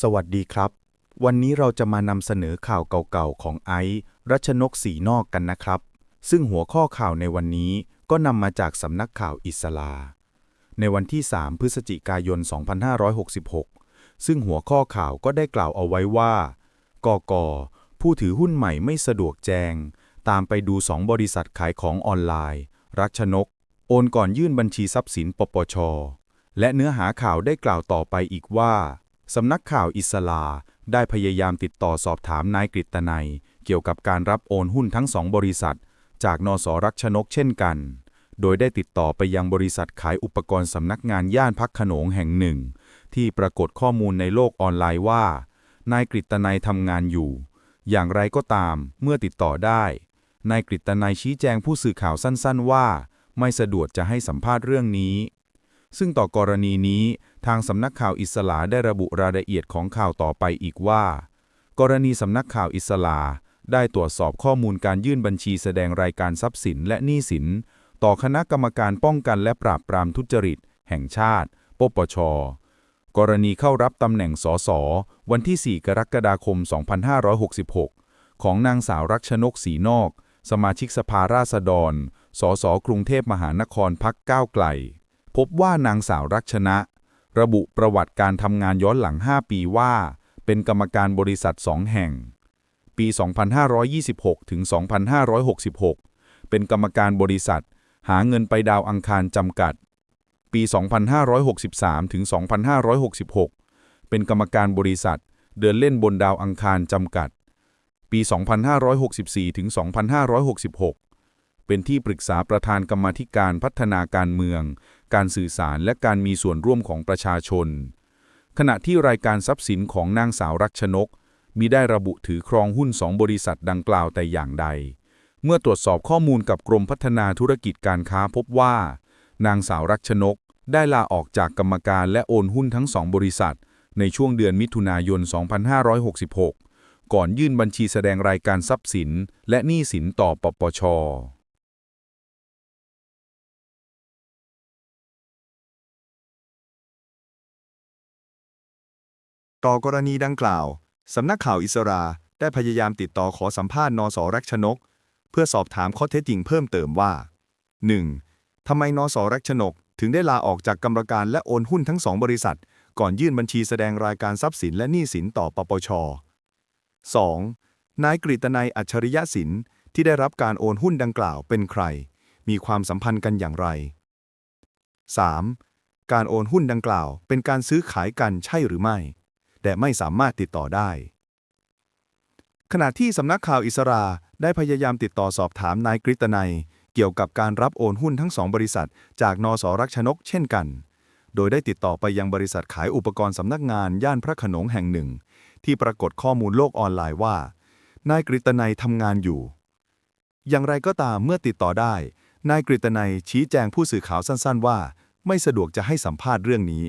สวัสดีครับ วันนี้เราจะมานำเสนอข่าวเก่าๆของไอซ์รัชนกสีนอกกันนะครับ ซึ่งหัวข้อข่าวในวันนี้ก็นำมาจากสำนักข่าวอิสลา ในวันที่ 3 พฤศจิกายน 2566 ซึ่งหัวข้อข่าวก็ได้กล่าวเอาไว้ว่า กก ผู้ถือหุ้นใหม่ไม่สะดวกแจง ตามไปดู 2 บริษัทขายของออนไลน์ รัชนก โอนก่อนยื่นบัญชีทรัพย์สินปปช และเนื้อหาข่าวได้กล่าวต่อไปอีกว่า สำนักข่าวอิสลาได้พยายามติดต่อสอบถามนายกฤตนัย เกี่ยวกับการรับโอนหุ้นทั้งสองบริษัท จากนสรักชนกเช่นกัน โดยได้ติดต่อไปยังบริษัทขายอุปกรณ์สำนักงานย่านพักขนงแห่งหนึ่ง ที่ปรากฏข้อมูลในโลกออนไลน์ว่า นายกฤตนัยทำงานอยู่ อย่างไรก็ตามเมื่อติดต่อได้ นายกฤตนัยชี้แจงผู้สื่อข่าวสั้น ๆ ว่า ไม่สะดวกจะให้สัมภาษณ์เรื่องนี้ ซึ่งต่อกรณีนี้ ทางสำนักข่าวอิสลาได้ระบุรายละเอียดของข่าวต่อไปอีกว่า กรณีสำนักข่าวอิสลาได้ตรวจสอบข้อมูลการยื่นบัญชีแสดงรายการทรัพย์สินและหนี้สิน ต่อคณะกรรมการป้องกันและปราบปรามทุจริต แห่งชาติ ปปช กรณีเข้ารับตำแหน่งสสวันที่ 4 กรกฎาคม 2566 ของนางสาวรักชนกสีนอก สมาชิกสภาราษฎร สสกรุงเทพมหานครพักก้าวไกล พบว่านางสาวรักชนะ ระบุประวัติการทำงานย้อนหลัง 5 ปีว่า เป็นกรรมการบริษัท 2 แห่ง ปี 2526 ถึง 2566 เป็นกรรมการบริษัท หาเงินไปดาวอังคารจำกัด ปี 2563 ถึง 2566 เป็นกรรมการบริษัท เดินเล่นบนดาวอังคารจำกัด ปี 2564 ถึง 2566 เป็นที่ปรึกษาประธานกรรมธิการพัฒนาการเมือง การสื่อสารและการมีส่วนร่วมของประชาชน ขณะที่รายการทรัพย์สินของนางสาวรักชนกมีได้ระบุถือครองหุ้นสองบริษัทดังกล่าวแต่อย่างใด เมื่อตรวจสอบข้อมูลกับกรมพัฒนาธุรกิจการค้าพบว่า นางสาวรักชนก ได้ลาออกจากกรรมการและโอนหุ้นทั้งสองบริษัท ในช่วงเดือนมิถุนายน 2566 ก่อนยื่นบัญชีแสดงรายการทรัพย์สิน และหนี้สินต่อปปช ต่อกรณีดังกล่าว สำนักข่าวอิสราได้พยายามติดต่อขอสัมภาษณ์นสรักชนก เพื่อสอบถามข้อเท็จจริงเพิ่มเติมว่า 1. ทำไมนสรักชนก ถึงได้ลาออกจากกรรมการและโอนหุ้นทั้งสองบริษัท ก่อนยื่นบัญชีแสดงรายการทรัพย์สินและหนี้สินต่อปปช 2. นายกฤตนัยอัจฉริยะสินที่ได้รับการโอนหุ้นดังกล่าวเป็นใคร มีความสัมพันธ์กันอย่างไร 3. การโอนหุ้นดังกล่าวเป็นการซื้อขายกันใช่หรือไม่ แต่ไม่สามารถติดต่อได้ ขณะที่สำนักข่าวอิสราได้พยายามติดต่อสอบถามนายกฤตนัย เกี่ยวกับการรับโอนหุ้นทั้งสองบริษัท จากนสรักชนกเช่นกัน โดยได้ติดต่อไปยังบริษัทขายอุปกรณ์สำนักงานย่านพระขนงแห่งหนึ่ง ที่ปรากฏข้อมูลโลกออนไลน์ว่า นายกฤตนัยทำงานอยู่ อย่างไรก็ตามเมื่อติดต่อได้ นายกฤตนัยชี้แจงผู้สื่อข่าวสั้น ๆ ว่า ไม่สะดวกจะให้สัมภาษณ์เรื่องนี้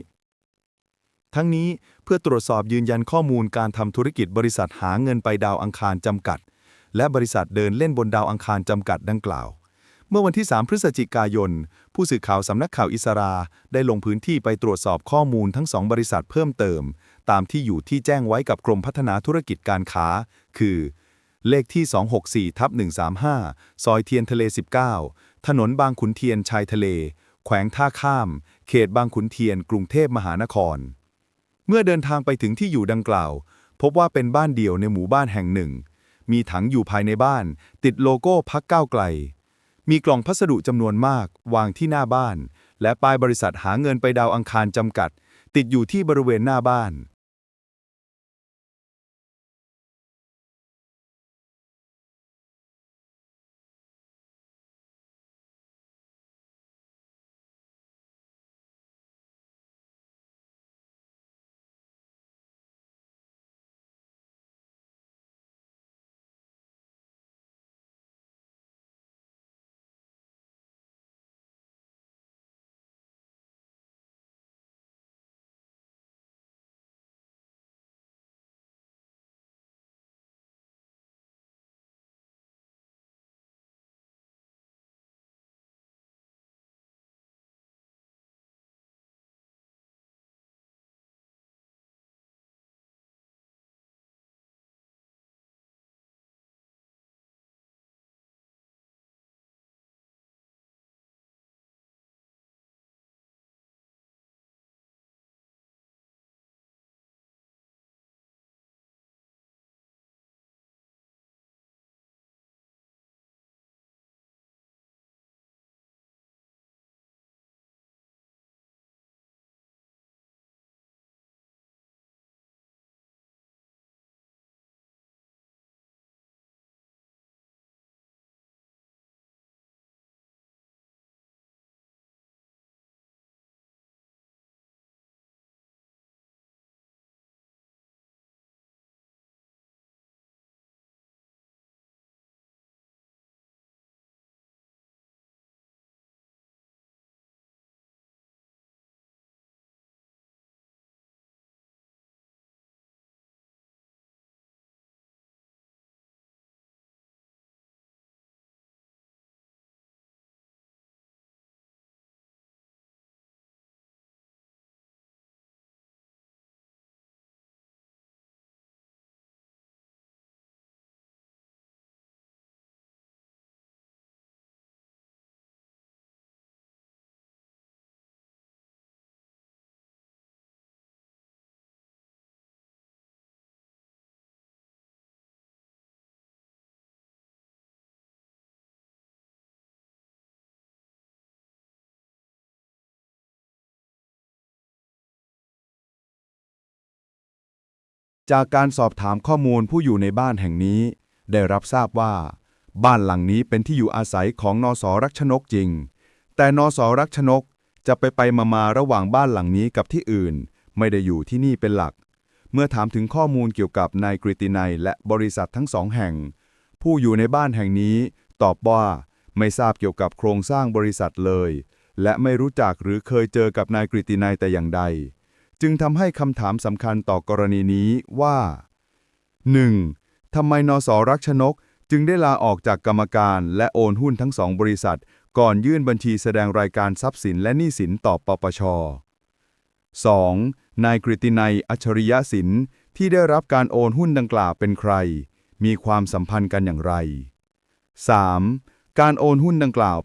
ทั้งนี้เพื่อตรวจสอบยืนยันข้อมูลการทำธุรกิจบริษัทหาเงินไปดาวอังคารจำกัด และบริษัทเดินเล่นบนดาวอังคารจำกัดดังกล่าว เมื่อวันที่ 3 พฤศจิกายน ผู้สื่อข่าวสำนักข่าวอิสราได้ลงพื้นที่ไปตรวจสอบข้อมูลทั้งสองบริษัทเพิ่มเติม ตามที่อยู่ที่แจ้งไว้กับกรมพัฒนาธุรกิจการค้า คือ เลขที่ 264ทับ135 ซอยเทียนทะเล 19 ถนนบางขุนเทียนชายทะเล แขวงท่าข้าม เขตบางขุนเทียน กรุงเทพมหานคร เมื่อเดินทางไปถึงที่อยู่ดังกล่าว พบว่าเป็นบ้านเดี่ยวในหมู่บ้านแห่งหนึ่ง มีถังอยู่ภายในบ้าน ติดโลโก้พักก้าวไกล มีกล่องพัสดุจำนวนมาก วางที่หน้าบ้าน และป้ายบริษัทหาเงินไปดาวอังคารจำกัด ติดอยู่ที่บริเวณหน้าบ้าน จากการสอบถามข้อมูลผู้อยู่ในบ้านแห่งนี้ ได้รับทราบว่า บ้านหลังนี้เป็นที่อยู่อาศัยของนสรักชนกจริง แต่นสรักชนกจะไปไปมามาระหว่างบ้านหลังนี้กับที่อื่น ไม่ได้อยู่ที่นี่เป็นหลัก เมื่อถามถึงข้อมูลเกี่ยวกับนายกฤตินัยและบริษัททั้งสองแห่ง ผู้อยู่ในบ้านแห่งนี้ ตอบว่า ไม่ทราบเกี่ยวกับโครงสร้างบริษัทเลย และไม่รู้จักหรือเคยเจอกับนายกฤตินัยแต่อย่างใด จึงทำให้คำถามสำคัญต่อกรณีนี้ว่า 1. ทำไมนสรักชนกจึงได้ลาออกจากกรรมการและโอนหุ้นทั้งสองบริษัท ก่อนยื่นบัญชีแสดงรายการทรัพย์สินและหนี้สินต่อปปช 2. นายกฤตินัยอัจฉริยะสินที่ได้รับการโอนหุ้นดังกล่าวเป็นใคร มีความสัมพันธ์กันอย่างไร 3. การโอนหุ้นดังกล่าว